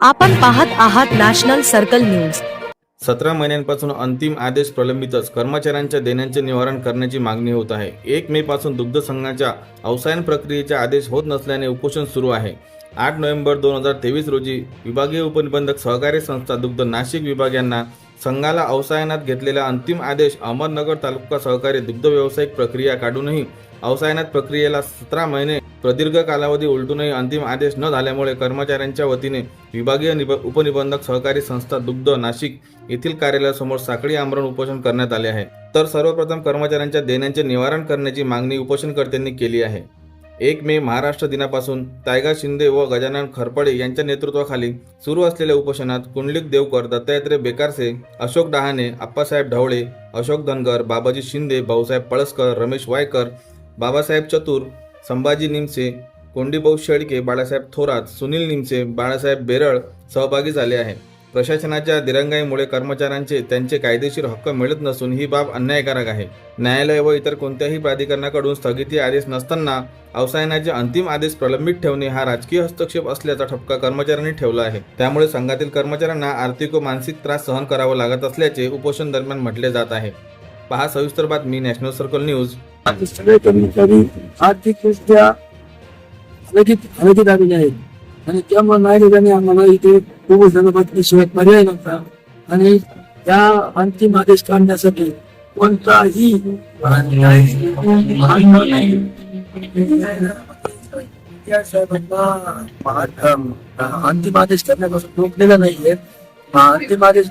आपण पाहत आहात नॅशनल सर्कल न्यूज. सतरा महिन्यांपासून अंतिम आदेश प्रलंबितच कर्मचाऱ्यांच्या देण्यांचे निवारण करण्याची मागणी होत आहे. एक मे पासून दुग्ध संघाच्या अवसायन प्रक्रियेचे आदेश होत नसल्याने उपोषण सुरू आहे. आठ नोव्हेंबर दोन हजार तेवीस रोजी विभागीय उपनिबंधक सहकारी संस्था दुग्ध नाशिक विभाग यांना संघाला अवसायनात घेतलेला अंतिम आदेश अहमदनगर तालुका सहकारी दुग्ध व्यावसायिक प्रक्रिया काढूनही अवसायनात प्रक्रियेला सतरा महिने प्रदीर्घ कालावधी उलटूनही अंतिम आदेश न झाल्यामुळे कर्मचाऱ्यांच्या वतीने विभागीय निब उपनिबंधक सहकारी संस्था दुग्ध नाशिक येथील कार्यालयासमोर साखळी आमरण उपोषण करण्यात आले आहे. तर सर्वप्रथम कर्मचाऱ्यांच्या देण्यांचे निवारण करण्याची मागणी उपोषणकर्त्यांनी केली आहे. एक मे महाराष्ट्र दिनापासून तायगा शिंदे व गजानन खरपडे यांच्या नेतृत्वाखाली सुरू असलेल्या उपोषणात कुंडलिक देवकर दत्तात्रय बेकारसे अशोक डहाणे आप्पासाहेब ढवळे अशोक धनगर बाबाजी शिंदे भाऊसाहेब पळसकर रमेश वायकर बाबासाहेब चतुर संभाजी निमसे कोंडीभाऊ शेळके बाळासाहेब थोरात सुनील निमसे बाळासाहेब बेरळ सहभागी झाले आहे प्रशासनाच्या दिरंगाईमुळे कर्मचाऱ्यांचे त्यांचे कायदेशीर हक्क मिळत नसून ही बाब अन्यायकारक आहे. न्यायालय व इतर कोणत्याही प्राधिकरणाकडून स्थगिती आदेश नसताना अवसायनाचे अंतिम आदेश प्रलंबित ठेवणे हा राजकीय हस्तक्षेप असल्याचा ठपका कर्मचाऱ्यांनी ठेवला आहे. त्यामुळे संघातील कर्मचाऱ्यांना आर्थिक व मानसिक त्रास सहन करावा लागत असल्याचे उपोषण दरम्यान म्हटले जात आहे. पहा सविस्तर बातमी नॅशनल सर्कल न्यूज. सगळे कर्मचारी आर्थिकदृष्ट्या हलकीत हलकीत आलेले आहेत. आणि त्यामुळे नागरिकांनी आम्हाला इथे उपोषण शिवाय पर्याय नव्हता. आणि त्या अंतिम आदेश काढण्यासाठी कोणताही अंतिम आदेश करण्यापासून रोखलेला नाहीये. अंतिम आदेश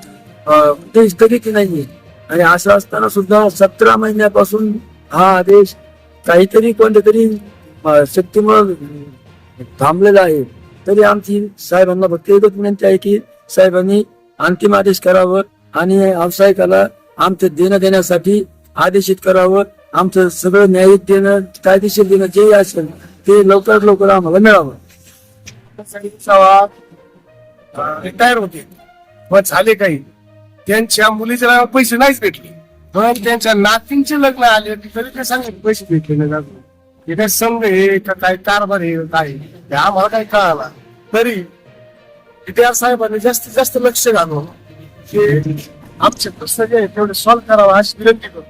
अं, कुठेही स्थगिती नाहीये. आणि असं असताना सुद्धा सतरा महिन्यापासून हा आदेश काहीतरी कोणत्या तरी अं, शक्तीमुळे आहे. तरी आमची साहेबांना फक्त एकच विनंती आहे की साहेबांनी अंतिम आदेश करावं आणि व्यावसायिकाला आमचं देणं देण्यासाठी आदेशित करावं. आमचं सगळं न्यायिक देणं कायदेशीर देणं जे असेल ते लवकरात लवकर आम्हाला मिळावं. रिटायर होते. मग झाले काही. त्यांच्या मुलीच्या पैसे नाहीच भेटले. पण त्यांच्या नातींचे लग्न आले तरी ते सांगितले पैसे भेटले नाही अजून. हे काय संघ हे का काय कारभार हे काय हे आम्हाला काही कळाला? तरी त्या साहेबांनी जास्तीत जास्त लक्ष घालून की आमचे प्रश्न जे आहेत तेवढे सॉल्व्ह करावा अशी विनंती करतो.